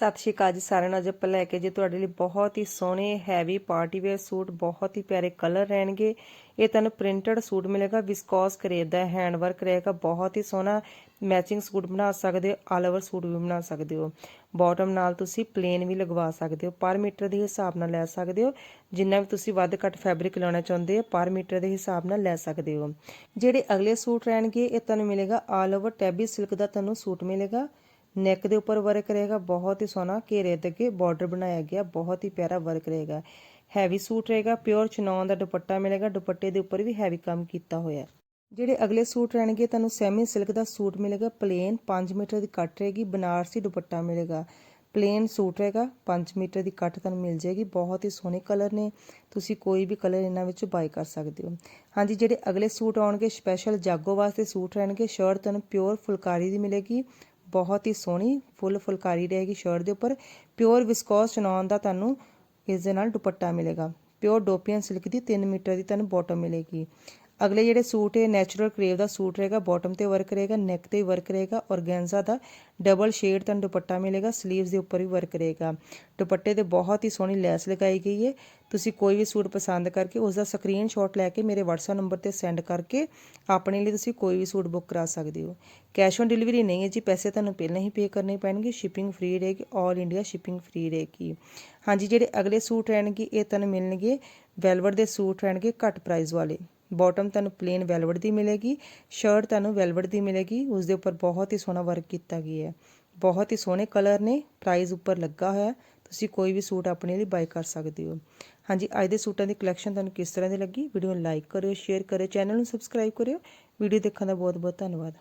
ਸਤਿ ਸ਼੍ਰੀ ਅਕਾਲ ਜੀ ਸਾਰਿਆਂ ਨੂੰ। ਅੱਜ ਆਪਾਂ ਲੈ ਕੇ ਜੇ ਤੁਹਾਡੇ ਲਈ ਬਹੁਤ ਹੀ ਸੋਹਣੇ ਹੈਵੀ ਪਾਰਟੀ ਵੇਅਰ ਸੂਟ, ਬਹੁਤ ਹੀ ਪਿਆਰੇ ਕਲਰ ਰਹਿਣਗੇ। ਇਹ ਤੁਹਾਨੂੰ ਪ੍ਰਿੰਟਡ ਸੂਟ ਮਿਲੇਗਾ ਵਿਸਕੋਸ ਕਰੇਬ ਦਾ ਹੈਂਡ ਵਰਕ ਰਹੇਗਾ, ਬਹੁਤ ਹੀ ਸੋਹਣਾ ਮੈਚਿੰਗ ਸੂਟ ਬਣਾ ਸਕਦੇ ਹੋ ਆਲ ਓਵਰ ਸੂਟ ਵੀ ਬਣਾ ਸਕਦੇ ਹੋ। ਬਾਟਮ ਨਾਲ ਤੁਸੀਂ ਪਲੇਨ ਵੀ ਲਗਵਾ ਸਕਦੇ ਹੋ, ਪਰ ਮੀਟਰ ਦੇ ਹਿਸਾਬ ਨਾਲ ਲੈ ਸਕਦੇ ਹੋ। ਜਿੰਨਾ ਵੀ ਤੁਸੀਂ ਵੱਧ ਘੱਟ ਫੈਬਰਿਕ ਲਾਉਣਾ ਚਾਹੁੰਦੇ ਹੋ, ਪਰ ਮੀਟਰ ਦੇ ਹਿਸਾਬ ਨਾਲ ਲੈ ਸਕਦੇ ਹੋ। ਜਿਹੜੇ ਅਗਲੇ ਸੂਟ ਰਹਿਣਗੇ, ਇਹ ਤੁਹਾਨੂੰ ਮਿਲੇਗਾ ਆਲ ਓਵਰ ਟੈਬੀ ਸਿਲਕ ਦਾ ਤੁਹਾਨੂੰ ਸੂਟ ਮਿਲੇਗਾ। ਨੈਕ ਦੇ ਉੱਪਰ ਵਰਕ ਰਹੇਗਾ, ਬਹੁਤ ਹੀ ਸੋਹਣਾ ਘੇਰੇ ਦੇ ਅੱਗੇ ਬਾਰਡਰ ਬਣਾਇਆ ਗਿਆ, ਬਹੁਤ ਹੀ ਪਿਆਰਾ ਵਰਕ ਰਹੇਗਾ। ਹੈਵੀ ਸੂਟ ਰਹੇਗਾ ਪਿਓਰ ਚਨੌਨ ਦਾ ਦੁਪੱਟਾ ਮਿਲੇਗਾ, ਦੁਪੱਟੇ ਦੇ ਉੱਪਰ ਵੀ ਹੈਵੀ ਕੰਮ ਕੀਤਾ ਹੋਇਆ। ਜਿਹੜੇ ਅਗਲੇ ਸੂਟ ਰਹਿਣਗੇ, ਤੁਹਾਨੂੰ ਸੈਮੀ ਸਿਲਕ ਦਾ ਸੂਟ ਮਿਲੇਗਾ ਪਲੇਨ 5 ਮੀਟਰ ਦੀ ਕੱਟ ਰਹੇਗੀ, ਬਨਾਰਸੀ ਦੁਪੱਟਾ ਮਿਲੇਗਾ। ਪਲੇਨ ਸੂਟ ਰਹੇਗਾ 5 ਮੀਟਰ ਦੀ ਕੱਟ ਤੁਹਾਨੂੰ ਮਿਲ ਜਾਏਗੀ, ਬਹੁਤ ਹੀ ਸੋਹਣੇ ਕਲਰ ਨੇ, ਤੁਸੀਂ ਕੋਈ ਵੀ ਕਲਰ ਇਹਨਾਂ ਵਿੱਚ ਬਾਈ ਕਰ ਸਕਦੇ ਹੋ। ਹਾਂਜੀ, ਜਿਹੜੇ ਅਗਲੇ ਸੂਟ ਆਉਣਗੇ ਸਪੈਸ਼ਲ ਜਾਗੋ ਵਾਸਤੇ ਸੂਟ ਰਹਿਣਗੇ ਸ਼ਰਟ ਤੁਹਾਨੂੰ ਪਿਓਰ ਫੁਲਕਾਰੀ ਦੀ ਮਿਲੇਗੀ ਬਹੁਤ ਹੀ ਸੋਹਣੀ ਫੁੱਲ ਫੁਲਕਾਰੀ ਰਹੇਗੀ ਸ਼ਰਟ ਦੇ ਉੱਪਰ। ਪਿਓਰ ਵਿਸਕੋਸ ਚਨੌਨ ਦਾ ਤੁਹਾਨੂੰ ਇਸ ਦੇ ਨਾਲ ਦੁਪੱਟਾ ਮਿਲੇਗਾ। ਪਿਓਰ ਡੋਪੀਅਨ ਸਿਲਕ ਦੀ 3 ਮੀਟਰ ਦੀ ਤੁਹਾਨੂੰ ਬਾਟਮ ਮਿਲੇਗੀ। ਅਗਲੇ ਜਿਹੜੇ ਸੂਟ ਹੈ ਨੈਚੁਰਲ ਕਰੇਵ ਦਾ ਸੂਟ ਰਹੇਗਾ ਬਾਟਮ ਤੇ ਵਰਕ ਰਹੇਗਾ ਨੈਕ ਤੇ ਵਰਕ ਰਹੇਗਾ ਔਰਗੈਂਜ਼ਾ ਦਾ ਡਬਲ ਸ਼ੇਡ ਤੁਹਾਨੂੰ ਦੁਪੱਟਾ ਮਿਲੇਗਾ 슬ੀਵਸ ਦੇ ਉੱਪਰ ਵੀ ਵਰਕ ਰਹੇਗਾ। ਦੁਪੱਟੇ ਤੇ ਬਹੁਤ ਹੀ ਸੋਹਣੀ ਲੈਸ ਲਗਾਈ ਗਈ ਹੈ। ਤੁਸੀਂ ਕੋਈ ਵੀ ਸੂਟ ਪਸੰਦ ਕਰਕੇ ਉਸ ਦਾ ਸਕਰੀਨਸ਼ਾਟ ਲੈ ਕੇ ਮੇਰੇ WhatsApp ਨੰਬਰ ਤੇ ਸੈਂਡ ਕਰਕੇ ਆਪਣੇ ਲਈ ਤੁਸੀਂ ਕੋਈ ਵੀ ਸੂਟ ਬੁੱਕ ਕਰਾ ਸਕਦੇ ਹੋ। ਕੈਸ਼ ਔਨ ਡਿਲੀਵਰੀ ਨਹੀਂ ਹੈ ਜੀ, ਪੈਸੇ ਤੁਹਾਨੂੰ ਪਹਿਲਾਂ ਹੀ ਪੇ ਕਰਨੇ ਪੈਣਗੇ ਸ਼ਿਪਿੰਗ ਫ੍ਰੀ ਰਹੇਗੀ 올 ਇੰਡੀਆ ਸ਼ਿਪਿੰਗ ਫ੍ਰੀ ਰਹੇਗੀ। ਹਾਂਜੀ, ਜਿਹੜੇ ਅਗਲੇ ਸੂਟ ਰਹਿਣਗੇ, ਇਹ ਤੁਹਾਨੂੰ ਮਿਲਣਗੇ ਵੈਲਵਟ ਦੇ ਸੂਟ ਰਹਿਣਗੇ, ਘੱਟ ਪ੍ਰਾਈਸ ਵਾਲੇ। ਬਾਟਮ ਤੁਹਾਨੂੰ ਪਲੇਨ ਵੈਲਵਟ ਦੀ ਮਿਲੇਗੀ ਸ਼ਰਟ ਤੁਹਾਨੂੰ ਵੈਲਵਟ ਦੀ ਮਿਲੇਗੀ ਉਸ ਦੇ ਉੱਪਰ ਬਹੁਤ ਹੀ ਸੋਹਣਾ ਵਰਕ ਕੀਤਾ ਗਿਆ ਹੈ। ਬਹੁਤ ਹੀ ਸੋਹਣੇ ਕਲਰ ਨੇ ਪ੍ਰਾਈਸ ਉੱਪਰ ਲੱਗਾ ਹੋਇਆ ਤੁਸੀਂ ਕੋਈ ਵੀ ਸੂਟ ਆਪਣੇ ਲਈ ਬਾਈ ਕਰ ਸਕਦੇ ਹੋ। ਹਾਂਜੀ, ਅੱਜ ਦੇ ਸੂਟਾਂ ਦੀ ਕਲੈਕਸ਼ਨ ਤੁਹਾਨੂੰ ਕਿਸ ਤਰ੍ਹਾਂ ਦੀ ਲੱਗੀ? ਵੀਡੀਓ ਨੂੰ ਲਾਈਕ ਕਰਿਓ ਸ਼ੇਅਰ ਕਰਿਓ ਚੈਨਲ ਨੂੰ ਸਬਸਕ੍ਰਾਈਬ ਕਰਿਓ। ਵੀਡੀਓ ਦੇਖਣ ਦਾ ਬਹੁਤ ਬਹੁਤ ਧੰਨਵਾਦ।